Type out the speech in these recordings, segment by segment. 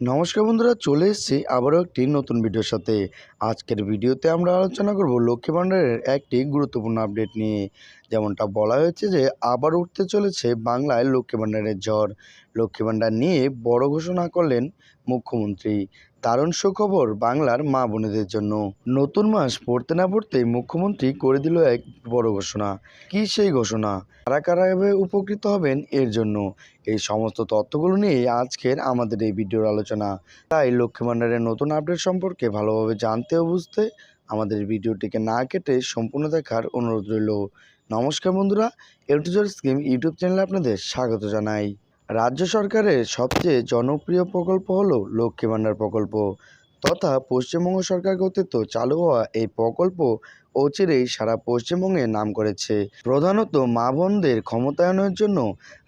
নমস্কার বন্ধুরা, চলে এসেছি আবারও একটি নতুন ভিডিওর সাথে। আজকের ভিডিওতে আমরা আলোচনা করব লক্ষ্মী ভাণ্ডারের একটি গুরুত্বপূর্ণ আপডেট নিয়ে। যেমনটা বলা হয়েছে যে, আবার উঠতে চলেছে বাংলায় লক্ষ্মী ভাণ্ডারের ঝড়। লক্ষ্মী ভাণ্ডার নিয়ে বড় ঘোষণা করলেন মুখ্যমন্ত্রী। দারুণ সুখবর বাংলার মা বোনেদের জন্য। নতুন মাস পড়তে না পড়তেই মুখ্যমন্ত্রী করে দিল এক বড় ঘোষণা। কি সেই ঘোষণা? কারা কারা এভাবে উপকৃত হবেন এর জন্য? এই সমস্ত তথ্যগুলো নিয়ে আজকের আমাদের এই ভিডিওর আলোচনা। তাই লক্ষ্মী ভাণ্ডারের নতুন আপডেট সম্পর্কে ভালোভাবে জানতে ও বুঝতে আমাদের ভিডিওটিকে না কেটে সম্পূর্ণ দেখার অনুরোধ রইল। নমস্কার বন্ধুরা এলটুজার স্কিম ইউটিউব চ্যানেলে আপনাদের স্বাগত জানাই। রাজ্য সরকারের সবচেয়ে জনপ্রিয় প্রকল্প হলো লক্ষ্মী ভাণ্ডার প্রকল্প। তথা পশ্চিমবঙ্গ সরকার কর্তৃত্ব চালু হওয়া এই প্রকল্প অচিরেই সারা পশ্চিমবঙ্গে নাম করেছে। প্রধানত মা বোনদের ক্ষমতায়নের জন্য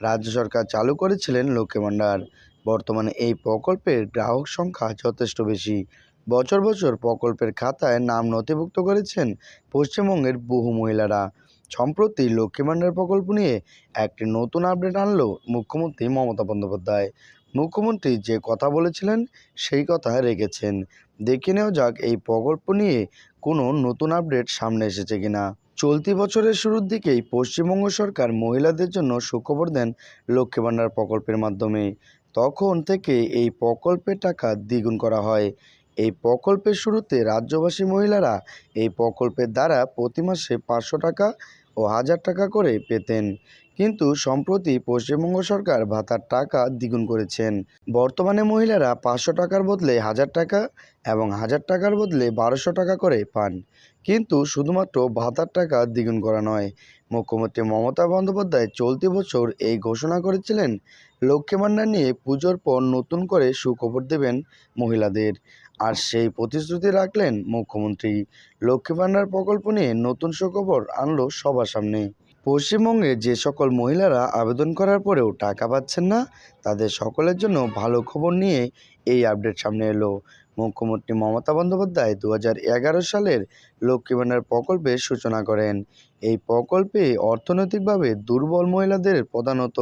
রাজ্য সরকার চালু করেছিলেন লক্ষ্মী ভাণ্ডার। বর্তমানে এই প্রকল্পের গ্রাহক সংখ্যা যথেষ্ট বেশি। বছর বছর প্রকল্পের খাতায় নাম নথিভুক্ত করেছেন পশ্চিমবঙ্গের বহু মহিলারা। সম্প্রতি লক্ষ্মী ভাণ্ডার প্রকল্প নিয়ে একটি নতুন আপডেট আনলো মুখ্যমন্ত্রী মমতা বন্দ্যোপাধ্যায়। মুখ্যমন্ত্রী যে কথা বলেছিলেন, সেই কথা রেখেছেন। দেখে নেওয়া যাক এই প্রকল্প নিয়ে কোনো নতুন আপডেট সামনে এসেছে কিনা। চলতি বছরের শুরুর দিকেই পশ্চিমবঙ্গ সরকার মহিলাদের জন্য সুখবর দেন লক্ষ্মী ভাণ্ডার প্রকল্পের মাধ্যমে। তখন থেকে এই প্রকল্পের টাকা দ্বিগুণ করা হয়। এই প্রকল্পের শুরুতে রাজ্যবাসী মহিলারা এই প্রকল্পের দ্বারা প্রতি মাসে পাঁচশো টাকা ও হাজার টাকা করে পেতেন। কিন্তু সম্প্রতি পশ্চিমবঙ্গ সরকার ভাতার টাকা দ্বিগুণ করেছেন। বর্তমানে মহিলারা পাঁচশো টাকার বদলে হাজার টাকা এবং হাজার টাকার বদলে বারোশো টাকা করে পান। কিন্তু শুধুমাত্র ভাতার টাকা দ্বিগুণ করা নয়, মুখ্যমন্ত্রী মমতা বন্দ্যোপাধ্যায় চলতি বছর এই ঘোষণা করেছিলেন লক্ষ্মী নিয়ে পুজোর পর নতুন করে সুখবর দেবেন মহিলাদের। আর সেই প্রতিশ্রুতি রাখলেন মুখ্যমন্ত্রী। লক্ষ্মী ভাণ্ডার প্রকল্প নিয়ে নতুন সুখবর আনলো সবার সামনে। পশ্চিমবঙ্গে যে সকল মহিলারা আবেদন করার পরেও টাকা পাচ্ছেন না, তাদের সকলের জন্য ভালো খবর নিয়ে এই আপডেট সামনে এলো। মুখ্যমন্ত্রী মমতা বন্দ্যোপাধ্যায় দু হাজার এগারো সালের লক্ষ্মী প্রকল্পের সূচনা করেন। এই প্রকল্পে অর্থনৈতিকভাবে দুর্বল মহিলাদের প্রধানত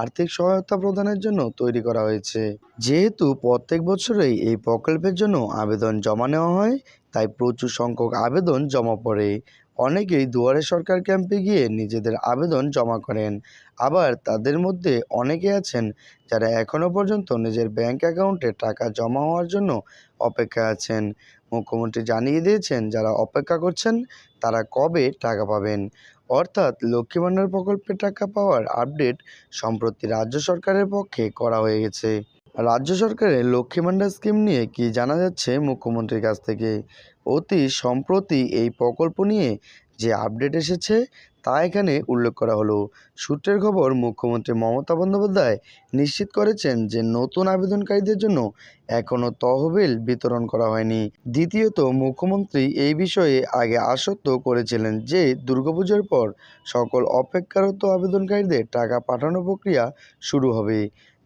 আর্থিক সহায়তা প্রদানের জন্য তৈরি করা হয়েছে। যেহেতু প্রত্যেক বছরেই এই প্রকল্পের জন্য আবেদন জমা নেওয়া হয়, তাই প্রচুর সংখ্যক আবেদন জমা পড়ে। অনেকেই দুয়ারে সরকার ক্যাম্পে গিয়ে নিজেদের আবেদন জমা করেন। আবার তাদের মধ্যে অনেকে আছেন যারা এখনও পর্যন্ত নিজের ব্যাংক অ্যাকাউন্টে টাকা জমা হওয়ার জন্য অপেক্ষা আছেন। মুখ্যমন্ত্রী জানিয়ে দিয়েছেন, যারা অপেক্ষা করছেন তারা কবে টাকা পাবেন? অর্থাৎ লক্ষ্মী ভাণ্ডার প্রকল্পের টাকা পাওয়ার আপডেট সম্প্রতি রাজ্য সরকারের পক্ষে করা হয়ে গেছে। রাজ্য সরকারের লক্ষ্মী ভাণ্ডার স্কিম নিয়ে কি জানা যাচ্ছে মুখ্যমন্ত্রীর কাছ থেকে? অতি সম্প্রতি এই প্রকল্প নিয়ে যে আপডেট এসেছে, তা এখানে উল্লেখ করা হলো। সূত্রের খবর, মুখ্যমন্ত্রী মমতা বন্দ্যোপাধ্যায় নিশ্চিত করেছেন যে নতুন আবেদনকারীদের জন্য এখনও তহবিল বিতরণ করা হয়নি। দ্বিতীয়ত, মুখ্যমন্ত্রী এই বিষয়ে আগে আশ্বস্ত করেছিলেন যে দুর্গাপুজোর পর সকল অপেক্ষারত আবেদনকারীদের টাকা পাঠানোর প্রক্রিয়া শুরু হবে।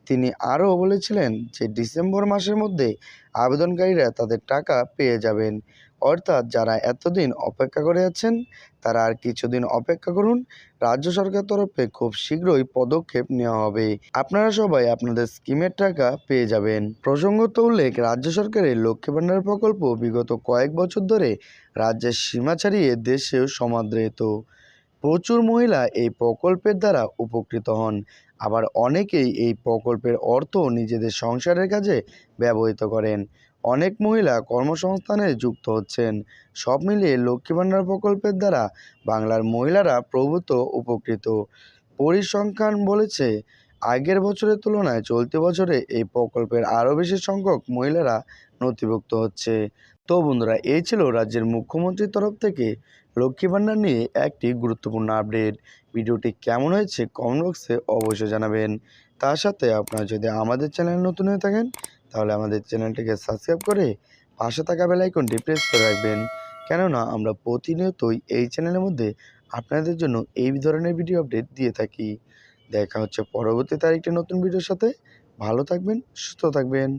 তিনি আরও বলেছিলেন যে ডিসেম্বর মাসের মধ্যে আবেদনকারীরা তাদের টাকা পেয়ে যাবেন। অর্থাৎ যারা এতদিন অপেক্ষা করে আছেন, তারা আর কিছুদিন অপেক্ষা করুন। রাজ্য সরকার তরফে খুব শীঘ্রই পদক্ষেপ নেওয়া হবে। আপনারা সবাই আপনাদের স্কিমের টাকা পেয়ে যাবেন। প্রসঙ্গত উল্লেখ, রাজ্য সরকারের লক্ষ্মী ভাণ্ডার প্রকল্প বিগত কয়েক বছর ধরে রাজ্যের সীমা ছাড়িয়ে দেশেও সমাদৃত। প্রচুর মহিলা এই প্রকল্পের দ্বারা উপকৃত হন। আবার অনেকেই এই প্রকল্পের অর্থ নিজেদের সংসারের কাজে ব্যবহৃত করেন। অনেক মহিলা কর্মসংস্থানে যুক্ত হচ্ছেন। সব মিলিয়ে লক্ষ্মী ভাণ্ডার প্রকল্পের দ্বারা বাংলার মহিলারা প্রভূত, উপকৃত। পরিসংখ্যান বলেছে, আগের বছরের তুলনায় চলতি বছরে এই প্রকল্পের আরও বেশি সংখ্যক মহিলারা নথিভুক্ত হচ্ছে। তো বন্ধুরা এই ছিল রাজ্যের মুখ্যমন্ত্রীর তরফ থেকে লক্ষ্মী ভাণ্ডার নিয়ে একটি গুরুত্বপূর্ণ আপডেট। ভিডিওটি কেমন হয়েছে কমেন্ট বক্সে অবশ্যই জানাবেন। তার সাথে আপনারা যদি আমাদের চ্যানেল নতুন হয়ে থাকেন, তাহলে আমাদের চ্যানেলটিকে সাবস্ক্রাইব করে পাশে থাকা বেলাইকনটি প্রেস করে রাখবেন। কেননা, আমরা প্রতিনিয়তই এই চ্যানেলের মধ্যে আপনাদের জন্য এই ধরনের ভিডিও আপডেট দিয়ে থাকি। দেখা হচ্ছে পরবর্তী তারিখটি নতুন ভিডিওর সাথে। ভালো থাকবেন, সুস্থ থাকবেন।